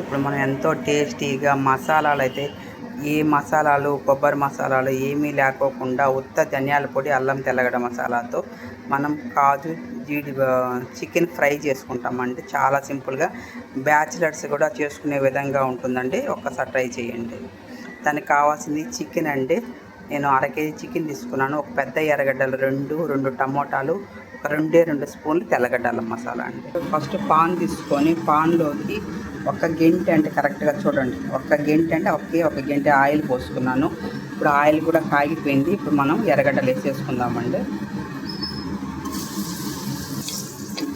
ఇప్పుడు మనం ఎంతో టేస్టీగా మసాలాలు అయితే ఏ మసాలాలు కొబ్బరి మసాలాలు ఏమీ లేకోకుండా ఉత్త ధనియాల పొడి అల్లం తెల్లగడ్డ మసాలాతో మనం కాజు జీడి చికెన్ ఫ్రై చేసుకుంటామండి. చాలా సింపుల్గా బ్యాచిలర్స్ కూడా చేసుకునే విధంగా ఉంటుందండి. ఒక్కసారి ట్రై చేయండి. దానికి కావాల్సింది చికెన్ అండి. నేను అర కేజీ చికెన్ తీసుకున్నాను. ఒక పెద్ద ఎర్రగడ్డలు రెండు రెండు టమోటాలు ఒక రెండే రెండు స్పూన్లు తెల్లగడ్డల మసాలా అండి. ఫస్ట్ పాన్ తీసుకొని పాన్లోకి ఒక గెంటె అంటే కరెక్ట్గా చూడండి. ఒక గెంటె అంటే ఒకే ఒక గెంటె ఆయిల్ పోసుకున్నాను. ఇప్పుడు ఆయిల్ కూడా కాగిపోయింది. ఇప్పుడు మనం ఎర్రగడ్డలు వేసేసుకుందామండి.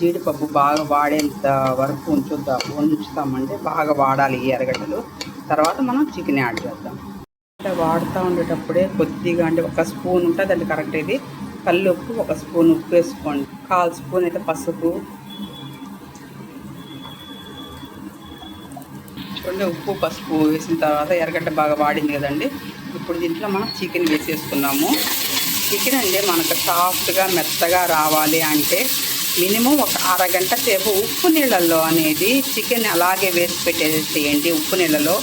జీడిపప్పు బాగా వాడేంత వరకు ఉంచుద్దాం ఉంచుతామండి. బాగా వాడాలి ఈ ఎర్రగడ్డలు. తర్వాత మనం చికెన్ యాడ్ చేద్దాం. ఇట్లా వాడుతూ ఉండేటప్పుడే కొద్దిగా అంటే ఒక స్పూన్ ఉంటుంది అంటే కరెక్ట్ ఇది. కళ్ళు ఉప్పు ఒక స్పూన్ ఉప్పు వేసుకోండి. కాల్ స్పూన్ అయితే పసుపు. చూడండి ఉప్పు పసుపు వేసిన తర్వాత ఎర్రగడ్డ బాగా వాడింది కదండి. ఇప్పుడు దీంట్లో మనం చికెన్ వేసేసుకున్నాము. చికెన్ అండి మనకు సాఫ్ట్గా మెత్తగా రావాలి అంటే మినిమం ఒక అరగంట సేపు ఉప్పు నీళ్ళల్లో అనేది చికెన్ అలాగే వేసి పెట్టేసేయండి ఉప్పు నీళ్ళలో.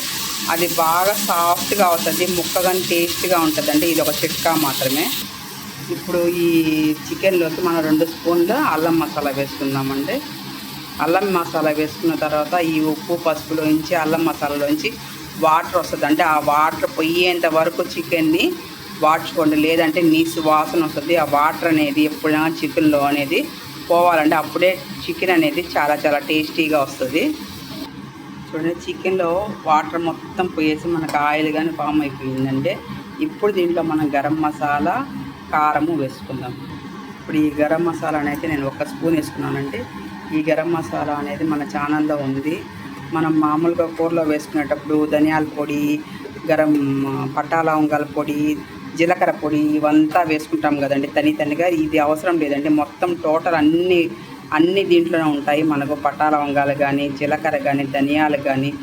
అది బాగా సాఫ్ట్గా అవుతుంది ముక్కగాని టేస్ట్గా ఉంటుందండి. ఇది ఒక చిట్కా మాత్రమే. ఇప్పుడు ఈ చికెన్లోకి మనం రెండు స్పూన్లు అల్లం మసాలా వేసుకుందామండి. అల్లం మసాలా వేసుకున్న తర్వాత ఈ ఉప్పు పసుపులోంచి అల్లం మసాలాలోంచి వాటర్ వస్తుంది ఆ వాటర్ పొయ్యేంత వరకు చికెన్ని వాడ్చుకోండి లేదంటే నీసు వాసన వస్తుంది. ఆ వాటర్ అనేది ఎప్పుడైనా చికెన్లో అనేది పోవాలంటే అప్పుడే చికెన్ అనేది చాలా చాలా టేస్టీగా వస్తుంది. చూడండి చికెన్లో వాటర్ మొత్తం పోయేసి మనకు ఆయిల్ కానీ ఫామ్ అయిపోయిందంటే ఇప్పుడు దీంట్లో మనం గరం మసాలా కారము వేసుకుందాం. ఇప్పుడు ఈ గరం మసాలా అనేది నేను ఒక స్పూన్ వేసుకున్నానండి. ఈ గరం మసాలా అనేది మన ఛానల్లో ఉంది. మనం మామూలుగా కూరలో వేసుకునేటప్పుడు ధనియాల పొడి గరం పట్టా లవంగాల పొడి జీలకర్ర పొడి ఇవంతా వేసుకుంటాం కదండి. తని తనిగా ఇది అవసరం లేదండి. మొత్తం టోటల్ అన్ని అన్ని దీంట్లోనే ఉంటాయి. మనకు పట్టా లవంగాలు కానీ జీలకర్ర కానీ ధనియాలు కానీ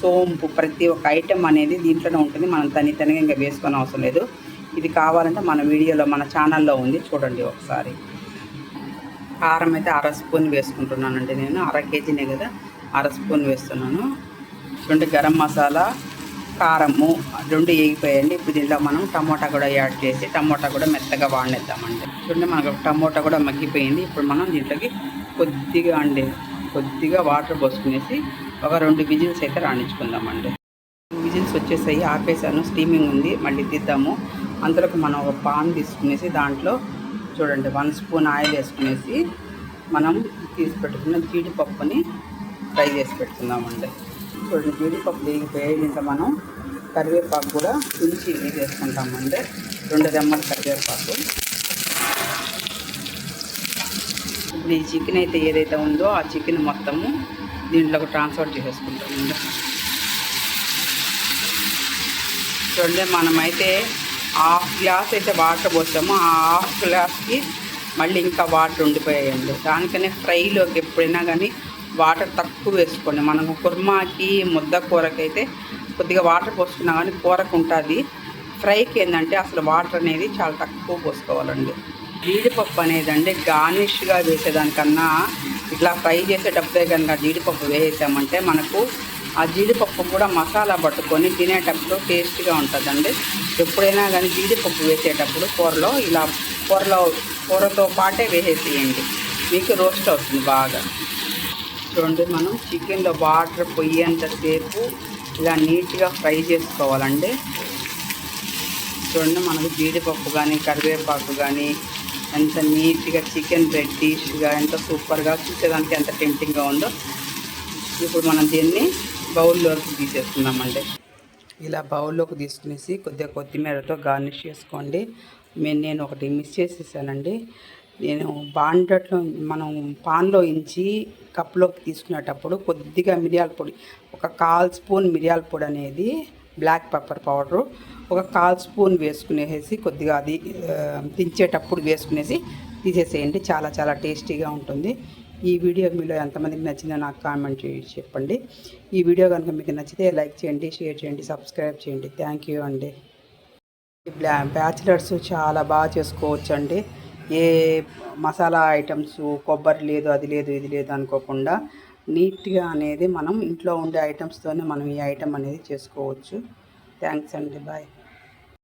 సోంపు ప్రతి ఒక్క ఐటెం అనేది దీంట్లోనే ఉంటుంది. మనం తని తనిగా ఇంకా వేసుకొని అవసరం లేదు. ఇది కావాలంటే మన వీడియోలో మన ఛానల్లో ఉంది. చూడండి ఒకసారి. కారం అయితే అర స్పూన్ వేసుకుంటున్నానండి నేను. అర కేజీనే కదా. అర స్పూన్ వేస్తున్నాను. చూడండి గరం మసాలా కారము రెండు వేగిపోయాయండి. ఇప్పుడు దీంట్లో మనం టమోటా కూడా యాడ్ చేసి టమోటా కూడా మెత్తగా వాడినేద్దామండి. చూడండి మనకు టమోటా కూడా మగ్గిపోయింది. ఇప్పుడు మనం దీంట్లోకి కొద్దిగా అండి కొద్దిగా వాటర్ పోసుకునేసి ఒక రెండు విజిల్స్ అయితే రాణించుకుందామండి. విజిల్స్ వచ్చేసాయి ఆపేసాను స్టీమింగ్ ఉంది మళ్ళీ తీద్దాము. అంతలోకి మనం ఒక పాన్ తీసుకునేసి దాంట్లో చూడండి వన్ స్పూన్ ఆయిల్ వేసుకునేసి మనం తీసి పెట్టుకున్న జీడిపప్పుని ఫ్రై చేసి పెట్టుకుందామండి. చూడండి జీడిపప్పు వేగిపోయి ఇంత మనం కరివేపాకు కూడా తుంచి వేసేసుకుంటామండి. రెండు రెమ్మల కరివేపాకు. ఇప్పుడు ఈ చికెన్ అయితే ఏదైతే ఉందో ఆ చికెన్ మొత్తము దీంట్లోకి ట్రాన్స్ఫర్ చేసేసుకుంటామండి. చూడండి మనమైతే హాఫ్ గ్లాస్ అయితే వాటర్ పోసాము. ఆ హాఫ్ గ్లాస్కి మళ్ళీ ఇంకా వాటర్ ఉండిపోయాయండి. దానికనే ఫ్రైలోకి ఎప్పుడైనా కానీ వాటర్ తక్కువ వేసుకోండి. మనం కుర్మాకి ముద్ద కూరకైతే కొద్దిగా వాటర్ పోసుకున్నా కానీ కూరకు ఉంటుంది ఫ్రైకి ఏంటంటే అసలు వాటర్ అనేది చాలా తక్కువ పోసుకోవాలండి. జీడిపప్పు అనేది అండి గార్నిష్గా వేసేదానికన్నా ఇట్లా ఫ్రై చేసేటప్పుడే కనుక జీడిపప్పు వేసామంటే మనకు ఆ జీడిపప్పు కూడా మసాలా పట్టుకొని తినేటప్పుడు టేస్ట్గా ఉంటుందండి. ఎప్పుడైనా కానీ జీడిపప్పు వేసేటప్పుడు కూరలో ఇలా కూరలో కూరతో పాటే వేసేసేయండి. మీకు రోస్ట్ అవుతుంది బాగా. చూడండి మనం చికెన్లో వాటర్ పొయ్యేంతసేపు ఇలా నీట్గా ఫ్రై చేసుకోవాలండి. చూడండి మనకు జీడిపప్పు కానీ కరివేపాకు కానీ ఎంత నీట్గా చికెన్ రెడ్డిష్గా ఎంత సూపర్గా చూసేదానికి ఎంత టెంప్టింగ్గా ఉందో ఇప్పుడు మనం దీన్ని బౌల్లోకి తీసేసుకుందామండి. ఇలా బౌల్లోకి తీసుకునేసి కొద్దిగా కొత్తిమీరతో గార్నిష్ చేసుకోండి. మేము నేను ఒకటి మిస్ చేసేసానండి. నేను బాండట్లో మనం పాన్లో ఇంచి కప్లోకి తీసుకునేటప్పుడు కొద్దిగా మిరియాల పొడి ఒక కాల్ స్పూన్ మిరియాల పొడి అనేది బ్లాక్ పెప్పర్ పౌడరు ఒక కాల్ స్పూన్ వేసుకునేసి కొద్దిగా అది దించేటప్పుడు వేసుకునేసి తీసేసేయండి. చాలా చాలా టేస్టీగా ఉంటుంది. ఈ వీడియో మీలో ఎంతమందికి నచ్చిందో నాకు కామెంట్ చెప్పండి. ఈ వీడియో కనుక మీకు నచ్చితే లైక్ చేయండి షేర్ చేయండి సబ్స్క్రైబ్ చేయండి. థ్యాంక్ యూ అండి. బ్లా బ్యాచిలర్స్ చాలా బాగా చేసుకోవచ్చు అండి ఏ మసాలా ఐటమ్స్ కొబ్బరి లేదు అది లేదు ఇది లేదు అనుకోకుండా నీట్గా అనేది మనం ఇంట్లో ఉండే ఐటమ్స్తోనే మనం ఈ ఐటమ్ అనేది చేసుకోవచ్చు. థ్యాంక్స్ అండి. బాయ్.